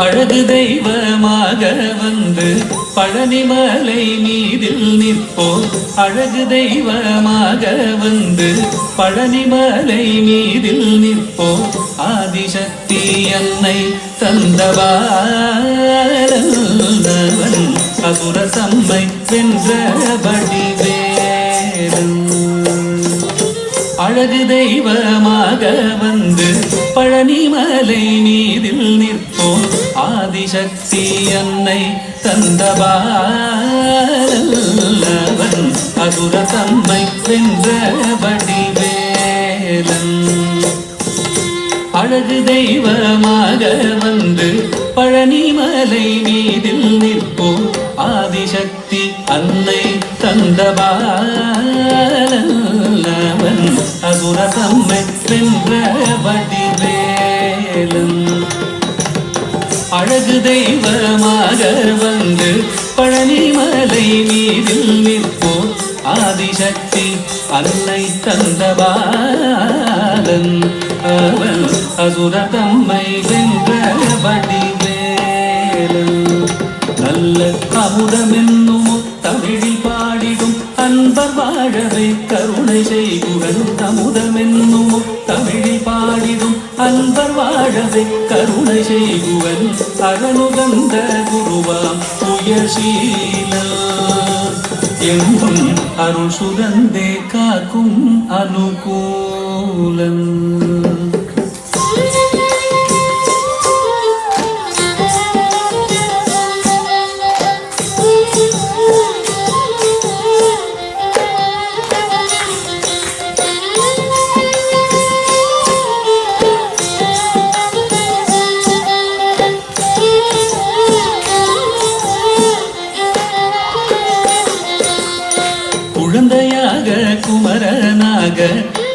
அழகு தெய்வமாக வந்து பழனிமலை மீதில் நிற்போம் அழகு தெய்வமாக வந்து பழனிமலை மீதில் நிற்போம் ஆதிசக்தி என்னை தந்தவாரவன் அசுர சம்மை வென்றபடி வேடன் அழகு தெய்வமாக வந்து பழனிமலை மீதில் நிற்போம் ஆதிசக்தி என்னை தந்தபாலவன் அசுர தம்மை வென்ற வடிவேலன் அழகு தெய்வமாக வந்து பழனிமலை மீதில் நிற்போ ஆதிசக்தி அன்னை தந்தபாலவன் அசுர தம்மை வென்ற வடிவேலன் அழகு தெய்வமாக வந்து பழனிமலை நீரில் நிற்போம். ஆதிசக்தி அன்னை தந்தபாலன் அவன் அசுர தம்மை வென்ற வடிவேலன். நல்ல அமுதமென்னும் தமிழில் பாடிடும் அன்பர் வாழவை கருணை செய்குவன் அன்பர் வாழவே கருணை செய்குவன் அரணுகந்த குருவாம் உயர்ஷீலன் எங்கும் அருள் சுரந்தே காக்கும் அனுகூலன்.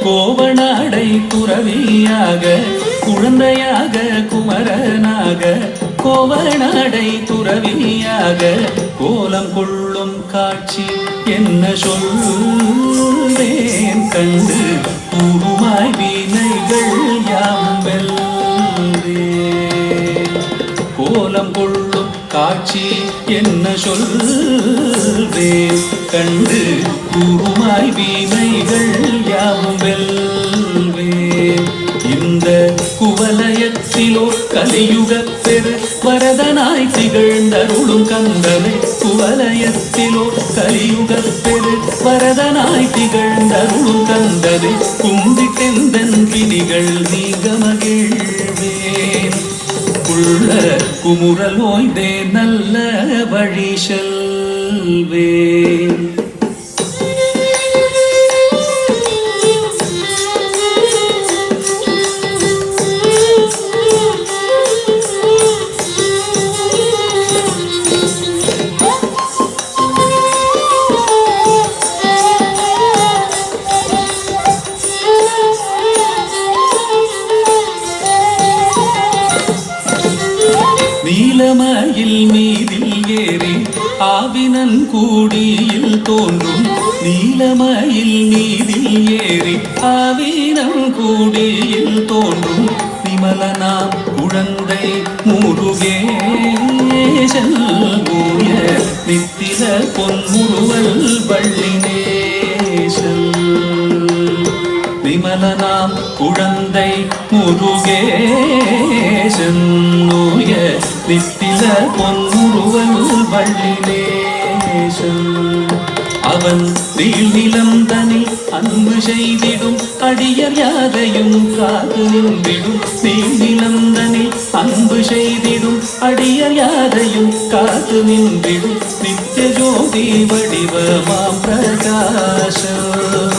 கோவனாடை துறவியாக குழந்தையாக குமரனாக கோவனாடை துறவியாக கோலம் கொள்ளும் காட்சி என்ன சொல்வேன் கண்டு கூறுமாய் வீணைகள் யாம் கோலம் கொள்ளும் காட்சி என்ன சொல்வேன் கண்டு கூறுமாய் வீணைகள் யாவும் குவலயத்திலோ கலியுக பெரு வரதனாய் திகழ்ந்தருளும் கந்தனை குவலயத்திலோ கலியுக பெரு வரதனாய் திகழ்ந்தருளும் கந்தனை கும்பிட்டெந்தன் பிடிகள் நீங்க மகிழ்வேன் உள்ள குமுறல் ஓய்ந்தே நல்ல வழி செல்வேன். ஆவினன் கூடியில் தோன்றும் நீலமயில் மீதில் ஏறி ஆவினன் கூடியில் தோன்றும் விமலனாம் குழந்தை முருகேசன் ஊய நித்தில பொன்முருவல் பள்ளினேசல் விமலனாம் குழந்தை முருகேசன் நோய வித்தில பொன்முருவல் வள்ளினேசன் அவன் நீள் நிலம் தனில் அன்பு செய்திடும். அடியர் யாரையும் காத்து நின்றிடும். நீள் நிலம் தனில் அன்பு செய்திடும். அடியர் யாரையும் காத்து நின்றிடும். நித்திய ஜோதி வடிவமாம் பிரகாசம்.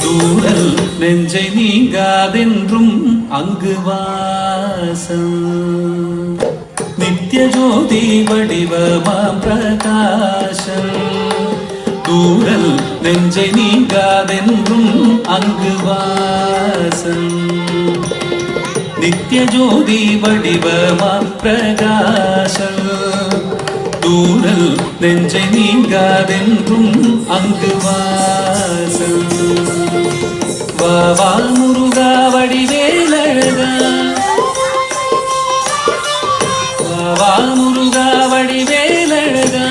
தூரல் நெஞ்சை நீங்காதென்றும் அங்கு வாசம். நித்யஜோதி வடிவமாம் பிரகாசம். தூரல் நெஞ்சை நீங்காதென்றும் அங்கு வாசம். நித்யஜோதி வடிவமா பிரகாசம். தூரல் நெஞ்சை நீங்காதென்றும் அங்கு வாசம். வா முருகா வடிவேலழகா. வால் முருகா வடிவேலழகா.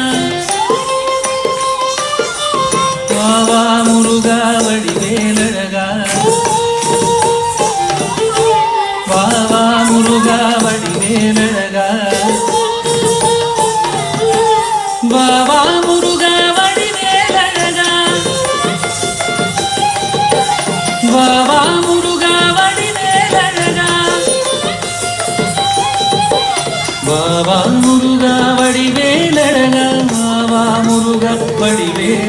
வாவா முருகா வடிவேலழகா. வாவா முருகா வடிவேலழகா. வாவா முருகா வடிவேலழகா. வாவா முருகா